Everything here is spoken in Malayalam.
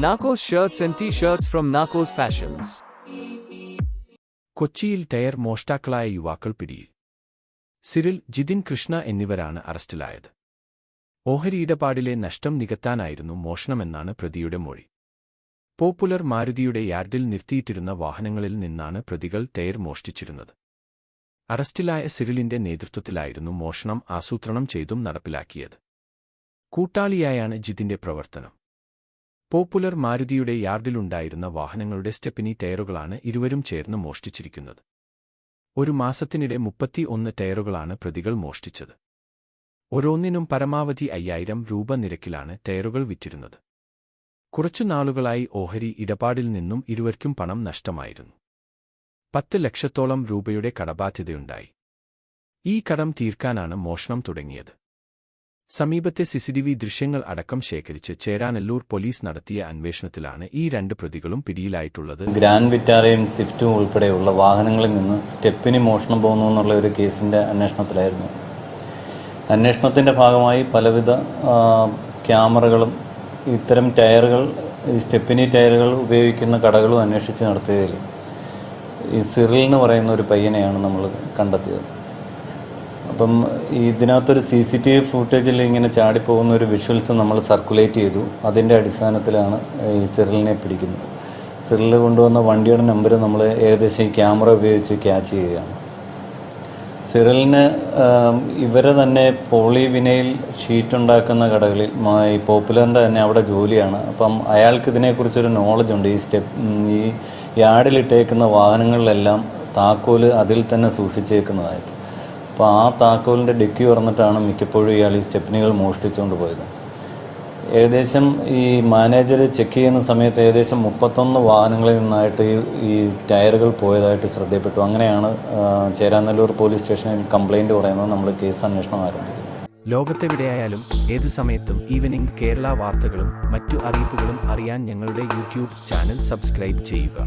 Narcos shirts and t-shirts from Narcos Fashions. കൊച്ചിയിൽ ടയർ മോഷ്ടാക്കളായ യുവാക്കൾ പിടിയിൽ. സിറിൽ ജിതിൻ കൃഷ്ണ എന്നിവരാണ് അറസ്റ്റിലായത്. ഓഹരി ഇടപാടിലെ നഷ്ടം നികത്താനായിരുന്നു മോഷണമെന്നാണ് പ്രതിയുടെ മൊഴി. പോപ്പുലർ മാരുതിയുടെ യാർഡിൽ നിർത്തിയിട്ടിരുന്ന വാഹനങ്ങളിൽ നിന്നാണ് പ്രതികൾ ടയർ മോഷ്ടിച്ചിരുന്നത്. അറസ്റ്റിലായ സിരിലിന്റെ നേതൃത്വത്തിലായിരുന്നു മോഷണം ആസൂത്രണം ചെയ്തും നടപ്പിലാക്കിയത്. കൂട്ടാളിയായാണ് ജിതിന്റെ പ്രവർത്തനം. പോപ്പുലർ മാരുതിയുടെ യാർഡിലുണ്ടായിരുന്ന വാഹനങ്ങളുടെ സ്റ്റെപ്പിനി ടയറുകളാണ് ഇരുവരും ചേർന്ന് മോഷ്ടിച്ചിരിക്കുന്നത്. ഒരു മാസത്തിനിടെ മുപ്പത്തി ഒന്ന് ടയറുകളാണ് പ്രതികൾ മോഷ്ടിച്ചത്. ഓരോന്നിനും പരമാവധി അയ്യായിരം രൂപ നിരക്കിലാണ് ടയറുകൾ വിറ്റിരുന്നത്. കുറച്ചു നാളുകളായി ഓഹരി ഇടപാടിൽ നിന്നും ഇരുവർക്കും പണം നഷ്ടമായിരുന്നു. പത്ത് ലക്ഷത്തോളം രൂപയുടെ കടബാധ്യതയുണ്ടായി. ഈ കടം തീർക്കാനാണ് മോഷണം തുടങ്ങിയത്. സമീപത്തെ സിസിടിവി ദൃശ്യങ്ങൾ അടക്കം ശേഖരിച്ച് ചേരാനെല്ലൂർ പോലീസ് നടത്തിയ അന്വേഷണത്തിലാണ് ഈ രണ്ട് പ്രതികളും പിടിയിലായിട്ടുള്ളത്. ഗ്രാൻഡ് വിറ്റാറയും സ്വിഫ്റ്റും ഉൾപ്പെടെയുള്ള വാഹനങ്ങളിൽ നിന്ന് സ്റ്റെപ്പിന് മോഷണം പോകുന്നു എന്നുള്ള ഒരു കേസിന്റെ അന്വേഷണത്തിലായിരുന്നു. അന്വേഷണത്തിന്റെ ഭാഗമായി പലവിധ ക്യാമറകളും ഇത്തരം ടയറുകൾ ഈ സ്റ്റെപ്പിനി ടയറുകൾ ഉപയോഗിക്കുന്ന കടകളും അന്വേഷിച്ച് നടത്തിയതിൽ ഈ സിറിൽ എന്ന് പറയുന്ന ഒരു പയ്യനെയാണ് നമ്മൾ കണ്ടെത്തിയത്. അപ്പം ഇതിനകത്തൊരു സി സി ടി വി ഫുട്ടേജിൽ ഇങ്ങനെ ചാടിപ്പോകുന്ന ഒരു വിഷ്വൽസ് നമ്മൾ സർക്കുലേറ്റ് ചെയ്തു. അതിന്റെ അടിസ്ഥാനത്തിലാണ് ഈ സിറിലിനെ പിടിക്കുന്നത്. സിറിൽ കൊണ്ടുവന്ന വണ്ടിയുടെ നമ്പർ നമ്മൾ ഏകദേശം ഈ ക്യാമറ ഉപയോഗിച്ച് ക്യാച്ച് ചെയ്യുകയാണ്. സിറിലിന് ഇവരെ തന്നെ പോളി വിനയിൽ ഷീറ്റ് ഉണ്ടാക്കുന്ന കടകളിൽ ഈ പോപ്പുലറിന്റെ തന്നെ അവിടെ ജോലിയാണ്. അപ്പം അയാൾക്ക് ഇതിനെക്കുറിച്ചൊരു നോളജ് ഉണ്ട്. ഈ സ്റ്റെപ്പ് ഈ യാർഡിലിട്ടേക്കുന്ന വാഹനങ്ങളിലെല്ലാം താക്കോൽ അതിൽ തന്നെ സൂക്ഷിച്ചേക്കുന്നതായിട്ട്. അപ്പോൾ ആ താക്കോലിന്റെ ഡിക്കി തുറന്നിട്ടാണ് മിക്കപ്പോഴും ഇയാൾ ഈ സ്റ്റെപ്പിനുകൾ മോഷ്ടിച്ചുകൊണ്ട് പോയത്. ഏകദേശം ഈ മാനേജർ ചെക്ക് ചെയ്യുന്ന സമയത്ത് ഏകദേശം മുപ്പത്തൊന്ന് വാഹനങ്ങളിൽ നിന്നായിട്ട് ഈ ഈ ടയറുകൾ പോയതായിട്ട് ശ്രദ്ധയപ്പെട്ടു. അങ്ങനെയാണ് ചേരാനല്ലൂർ പോലീസ് സ്റ്റേഷനിൽ കംപ്ലൈന്റ് പറയുന്നത് നമ്മൾ കേസ് അന്വേഷണം ആരംഭിക്കുന്നത് ലോകത്തെവിടെയായാലും ഏത് സമയത്തും ഈവനിംഗ് കേരള വാർത്തകളും മറ്റു അറിയിപ്പുകളും അറിയാൻ ഞങ്ങളുടെ യൂട്യൂബ് ചാനൽ സബ്സ്ക്രൈബ് ചെയ്യുക.